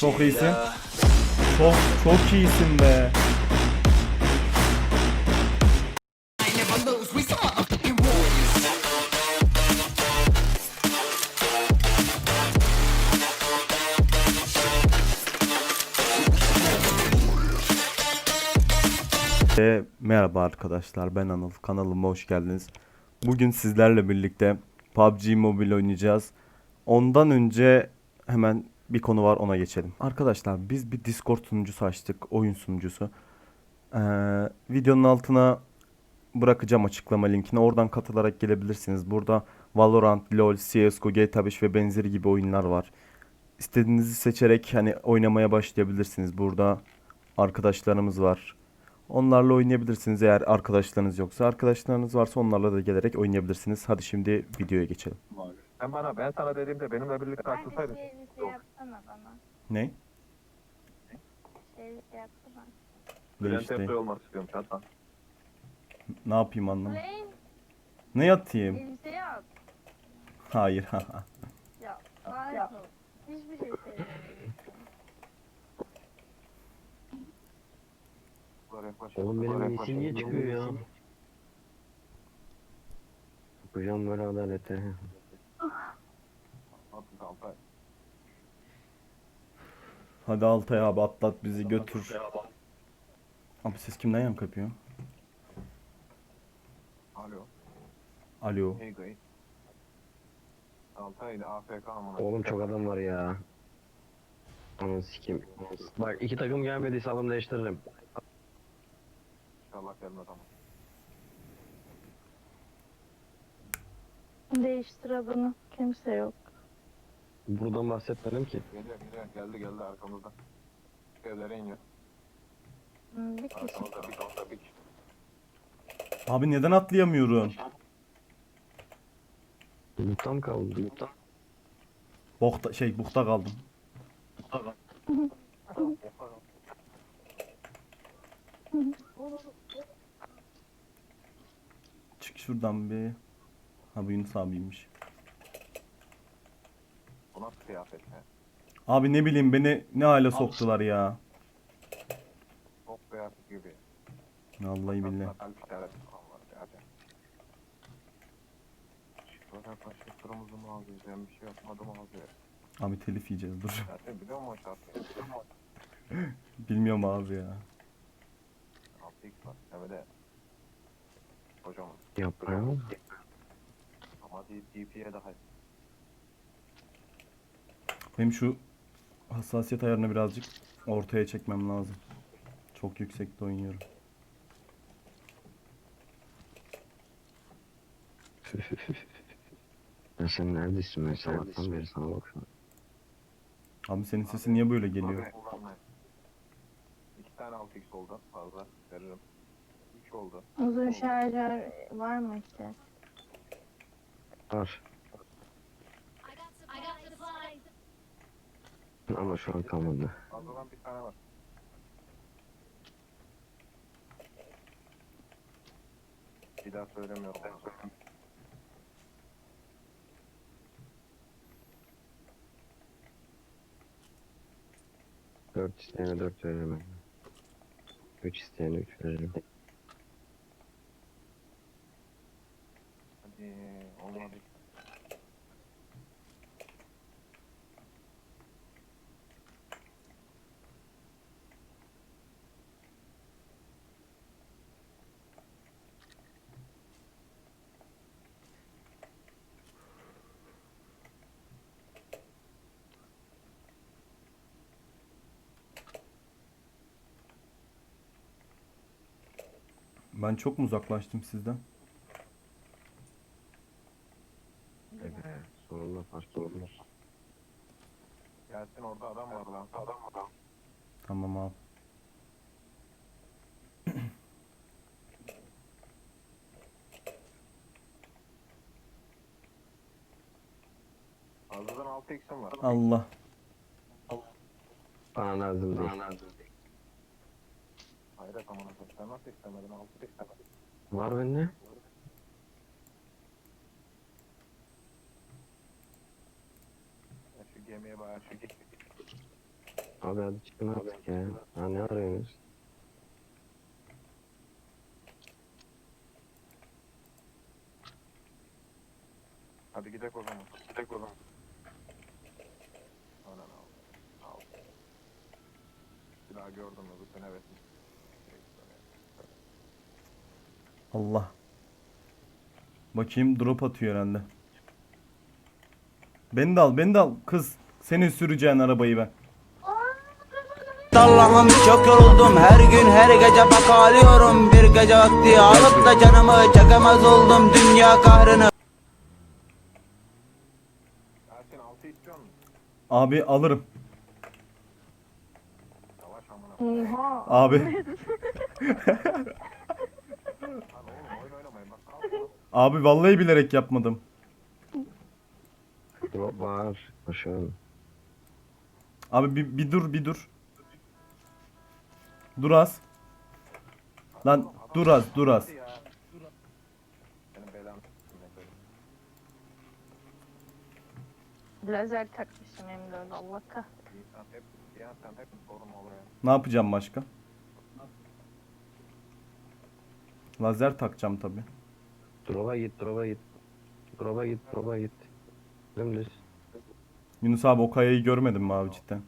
Çok iyisin. Çok çok iyisin be. E, merhaba arkadaşlar ben Anıl kanalıma hoş geldiniz. Bugün sizlerle birlikte PUBG Mobile oynayacağız. Ondan önce hemen bir konu var ona geçelim. Arkadaşlar biz bir Discord sunucusu açtık oyun sunucusu. Ee, videonun altına bırakacağım açıklama linkini oradan katılarak gelebilirsiniz. Burada Valorant, LoL, CSGO, GTA 5 ve benzeri gibi oyunlar var. İstediğinizi seçerek hani oynamaya başlayabilirsiniz. Burada arkadaşlarımız var. Onlarla oynayabilirsiniz eğer arkadaşlarınız yoksa. Arkadaşlarınız varsa onlarla da gelerek oynayabilirsiniz. Hadi şimdi videoya geçelim. Sen bana ben sana dediğimde benimle birlikte Kanka açılsaydın. şey yapsana bana. Ne? Şey yapsana. Bülent Değişti. Ersoy olmak istiyorum. Ne yapayım anlamadım. Ne? Ne yatayım? Elbise yap. Hayır. Ya. Harika. Hiçbir şey sevmiyorum. Oğlum benim isim niye çıkıyor ya? Yapacağım böyle adalete. Hadi Altay abi atlat bizi götür. Abi ses kimden yankı yapıyor? Alo. Alo. Hey guys. Altay'da AFK amına. Oğlum çok adam var ya. Ananı sikeyim. Bak iki takım gelmediyse alım değiştiririm. İnşallah gelmez ama. Değiştir adını. Kimse yok. Buradan bahsetmedim ki. Geliyor geliyor geldi geldi arkamızda. Evlere iniyor. Hmm, Bir kişi. Arkamızda bir kalsa bir kişi. Abi neden atlayamıyorum? Loot'tan mı kaldı? Loot'tan. Bokta şey bukta kaldım. Çık şuradan bir. Ha bu Yunus abiymiş. Bu nasıl kıyafet ya? Abi ne bileyim beni ne hale soktular ya. Çok kıyafet gibi. Vallahi billahi. Var. Hadi. Şurada başka kırmızı mı alacağız? Ben bir şey yapmadım abi. Abi telif yiyeceğiz dur. Zaten biliyor musun o şarkıyı? Biliyor musun? Bilmiyorum abi ya. 6x var. Hem kocaman. Yaprağım. Ama DP'ye daha Benim şu hassasiyet ayarını birazcık ortaya çekmem lazım. Çok yüksekte oynuyorum. Ya sen neredesin ben sabahtan beri sana bakıyorum. Abi senin sesin niye böyle geliyor? Abi. İki tane 6x oldu fazla veririm. 3 oldu. Uzun şarjör var mı ki? Var. Ama şu an kalmadı. Fazladan bir tane var. Bir daha söylemiyorum. Dört isteyene dört veririm ben. Üç isteyene üç veririm. Hadi olmadı. Ben çok mu uzaklaştım sizden? Evet. Sonunda fark olmuş. Gelsin orada adam var lan. Adam var. Tamam abi. Fazladan 6x'im var. Allah. Bana lazım değil. Hayret amına koyayım. Sen nasıl istemedin? Altı istemedin. Var bende. Ya şu gemiye bayağı şu git. Abi hadi çıkın artık ya. Ha ne arıyorsunuz? Hadi gidelim o zaman. Gidelim o zaman. Anan al. Al. Bir daha gördüm mü bu sene evet. Allah. Bakayım drop atıyor herhalde. Beni de al, beni de al kız. Senin süreceğin arabayı ben. Allah'ım çok yoruldum her gün her gece bak ağlıyorum Bir gece vakti alıp da canımı çekemez oldum dünya kahrını Ersin altı istiyor musun? Abi alırım. Yavaş amına. Abi. Lan oğlum oyun oynamayın bak. Al. Abi vallahi bilerek yapmadım. Var. Aşağı. Abi bir, bir dur bir dur. Dur az. Lan dur az dur az. Lazer takmışım hem de öyle Allah kahretsin. Ne yapacağım başka? Lazer takacağım tabi. Drop'a git, drop'a git. Drop'a git, drop'a git. Dümdüz. Yunus abi o kayayı görmedin mi abi cidden?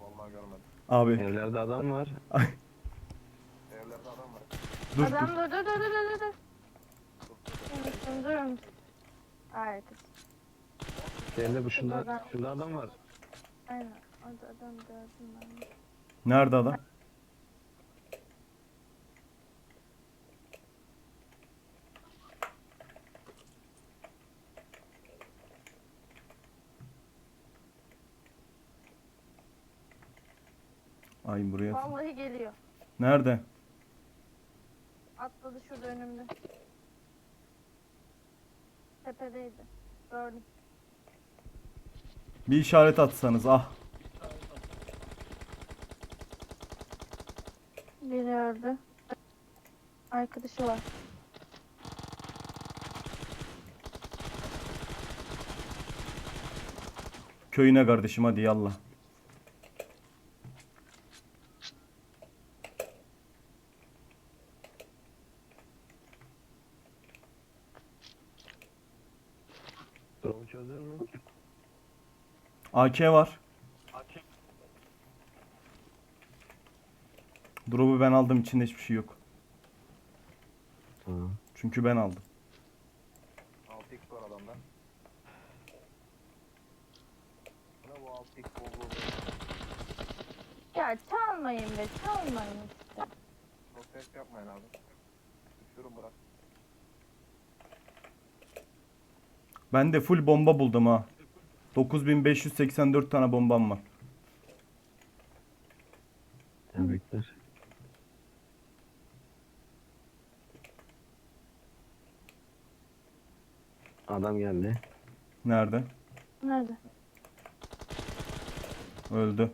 Vallahi görmedim. Abi Evlerde adam var. Evlerde adam var. dur Adam dur. dur dur dur dur dur dur. Durun durun. Evde bu şunda, şunda adam var. Aynen. Orada adam gördüm ben. Nerede adam? Ay buraya. Vallahi geliyor. Nerede? Atladı şurada önümde. Tepedeydi. Gördüm. Bir işaret atsanız ah. Biri öldü. Arkadaşı var. Köyüne kardeşim hadi yallah. Drop'u çözdün mü? AK var. Drop'u ben aldım içinde hiçbir şey yok. Tamam. Çünkü ben aldım. 6x var adamda. Ne bu 6x oldu? Ya çalmayın be çalmayın işte. Çok ses yapmayın abi. Düşürün bırak. Ben de full bomba buldum ha. 9584 tane bombam var. Tebrikler. Adam geldi. Nerede? Nerede? Öldü.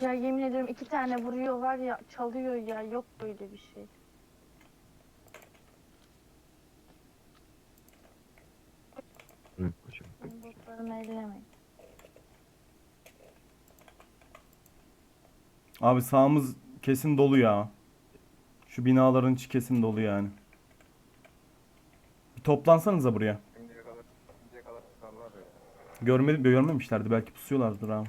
Ya yemin ediyorum iki tane vuruyor var ya çalıyor ya yok böyle bir şey. Hı, hocam. Ben botlarımı ellemeyin. Abi sağımız kesin dolu ya. Şu binaların içi kesin dolu yani. Bir toplansanıza buraya. Şimdiye kadar, şimdiye kadar çıkarlar ya. Görmedi, görmemişlerdi. Belki pusuyorlardır abi.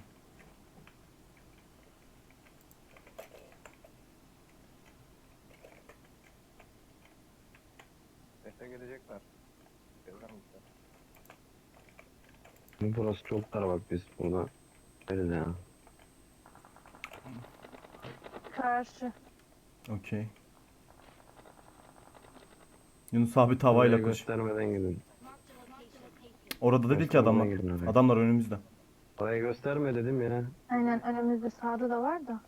Sese gelecekler. Burası çok dar bak biz burada. Öyle de ya. Karşı. Okey. Yunus abi tavayla Oraya koş. göstermeden gidin. Orada dedi ki Göstermeden adamlar. gidin oraya. Adamlar önümüzde. Oraya gösterme dedim ya. Aynen önümüzde sağda da var da.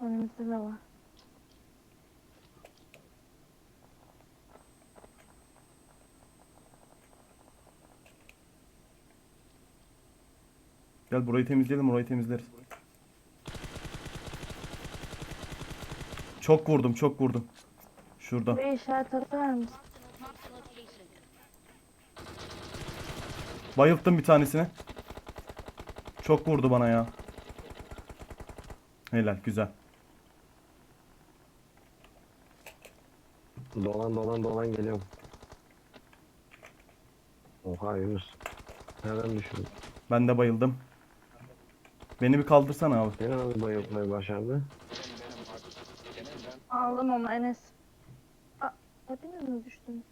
Önümüzde de var. Gel burayı temizleyelim, orayı temizleriz. Çok vurdum çok vurdum. Şurada. Buraya işaret atar mısın? Bayılttım bir tanesini. Çok vurdu bana ya. Helal güzel. Dolan dolan dolan geliyorum. Oha Yunus. Nereden düşürdün? Ben de bayıldım. Beni bir kaldırsana abi. Beni nasıl bayıltmayı başardı? Aldım onu Enes. Aa, hepiniz mi düştünüz?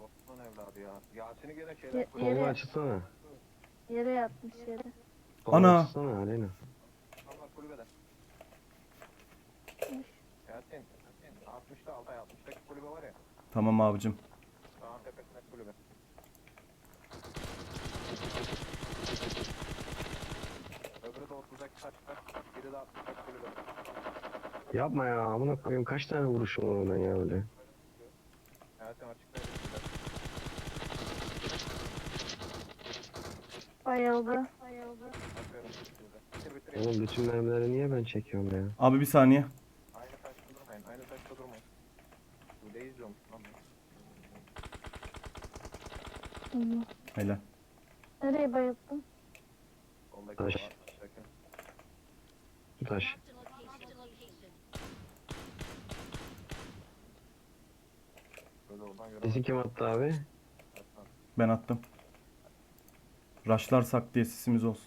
Orospu'nun evladı ya. Yasin'i gene Ye- şeyden Kolunu yere, açsana. yere yatmış yere. Kolunu Ana. açsana Aleyna. Allah kulübeden. Yasin. Yasin. 60'ta Altay 60'taki kulübe var ya. Tamam abicim. Dağın tepesindeki kulübe. Öbürü de 30'daki taşta. Biri de 60'daki kulübe. Yapma ya amına koyayım kaç tane vuruşum var oradan ya öyle. Açıklayın. Bayıldı. Aferin. Bitir bitir. Oğlum bütün mermileri niye ben çekiyorum ya? Abi bir saniye. Aynı taşta durmayın. Aynı taşta durmayın. Burada izliyorum. Lan bu. Hı. Helal. Nereye bayıldın? Soldaki Taş. 60'daki. Şu taş. Böyle oradan Sesi göremem. kim attı abi? Ben attım. Raşlarsak diye sesimiz olsun.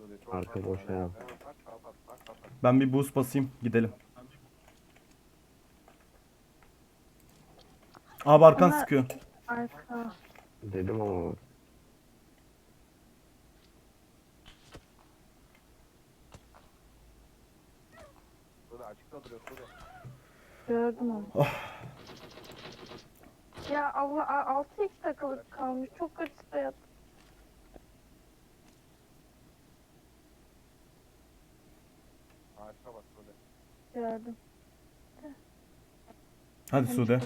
Böyle çok Arka fazla boş ya. Evet, bak, bak, bak, bak, bak, bak. Ben bir boost basayım gidelim. Abi arkan Ama- sıkıyor. Arka. Dedim ama Duruyor. Gördüm onu. Ya Allah a- 6x takılı kalmış. Çok kötü hayat. Ağaçta bak böyle. Gördüm. Hadi Sude.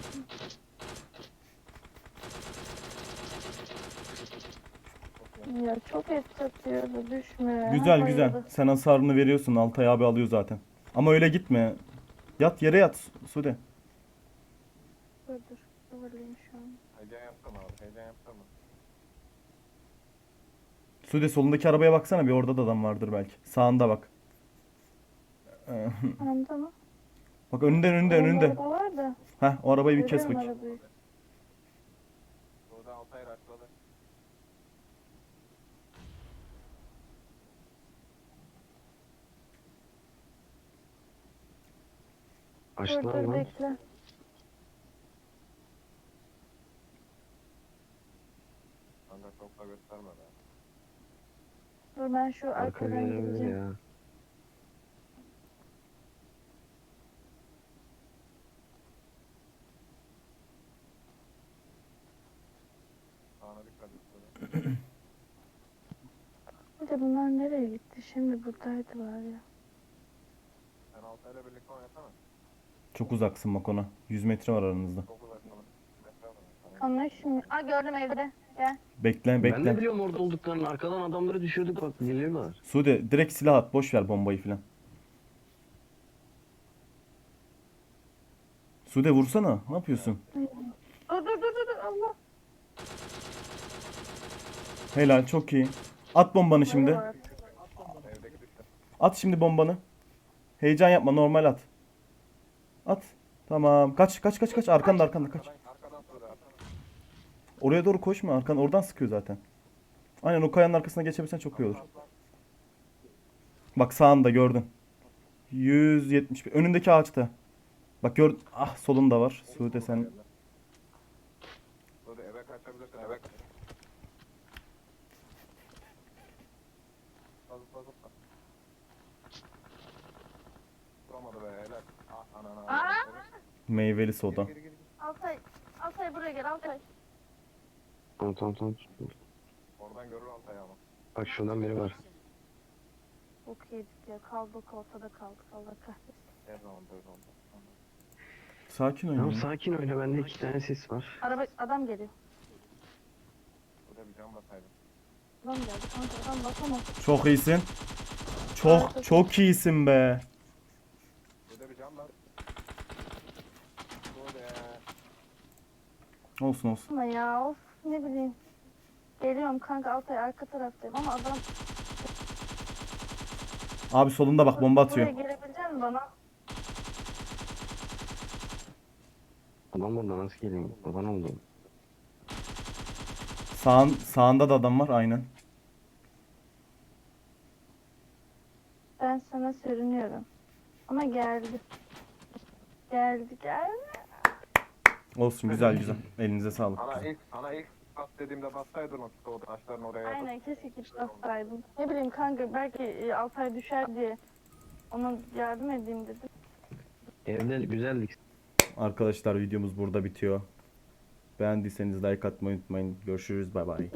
Ya çok et satıyordu düşme. Güzel güzel. bayıldı. Sen hasarını veriyorsun. Altay abi alıyor zaten. Ama öyle gitme. Yat yere yat Su- Sude. Dur dur. Duvarlayayım şu an. Heyecan yaptım abi. Heyecan yaptım? Sude solundaki arabaya baksana bir orada da adam vardır belki. Sağında bak. Ee, Anda mı? bak önünde önünde Onun önünde. araba var da. Heh o arabayı bir kes görüyorum bakayım. arabayı. Burada Altay raşladı. Dur açtılar dur lan. bekle. Kanka da gösterme be. Dur ben şu Arka arkadan gelebilir gideceğim. ya. Sağına dikkat et böyle. Bir de bunlar nereye gitti? Şimdi buradaydılar ya. Sen Altay'la birlikte oynasana. Çok uzaksın bak ona. 100 metre var aranızda. Onlar şimdi... Aa gördüm evde. Gel. Bekle Ben de biliyorum orada olduklarını. Arkadan adamları düşürdük bak geliyorlar. Sude direkt silah at. Boş ver bombayı filan. Sude vursana. Ne yapıyorsun? Dur dur dur dur dur Allah. Helal çok iyi. At bombanı şimdi. At şimdi bombanı. Heyecan yapma normal at. At. Tamam. Kaç kaç kaç kaç. Arkanda arkanda kaç. Oraya doğru koşma. Arkan oradan sıkıyor zaten. Aynen o kayanın arkasına geçebilsen çok iyi olur. Bak sağında gördün. 171. Önündeki ağaçta. Bak gör. Ah solunda var. Sude sen. Vuramadı be. Aa! Meyveli soda. Altay. Altay buraya gel Altay. Tamam tamam tamam. Oradan görür Altay ama. Bak şuradan biri var. Bok yedik ya. Kaldık ortada kaldık. Allah kahretsin. Her zaman böyle oldu. Sakin Tamam oynayın. sakin oyna bende iki tane sis var. Araba adam geliyor. Bir cam. Adam geldi kanka adam basamaz. Çok iyisin. Çok çok iyisin be. Burada bir cam var. Böyle. Olsun olsun. Ama ya of ne bileyim. Geliyorum kanka Altay arka taraftayım ama adam Abi solunda bak bomba buraya atıyor. gelebilecek misin bana? Adam burada nasıl geleyim? Baban oldu. Sağın, sağında da adam var aynen. Ben sana sürünüyorum. Ama geldi. Geldi geldi. Olsun güzel güzel. Elinize sağlık. Sana Güzel. ilk, sana ilk bas dediğimde bassaydın o, taşların oraya. atıp- Aynen keşke git bassaydım. Ne bileyim kanka belki e, Altay düşer diye ona yardım edeyim dedim. Evde güzeldik. Arkadaşlar videomuz burada bitiyor. Beğendiyseniz like atmayı unutmayın. Görüşürüz bay bay.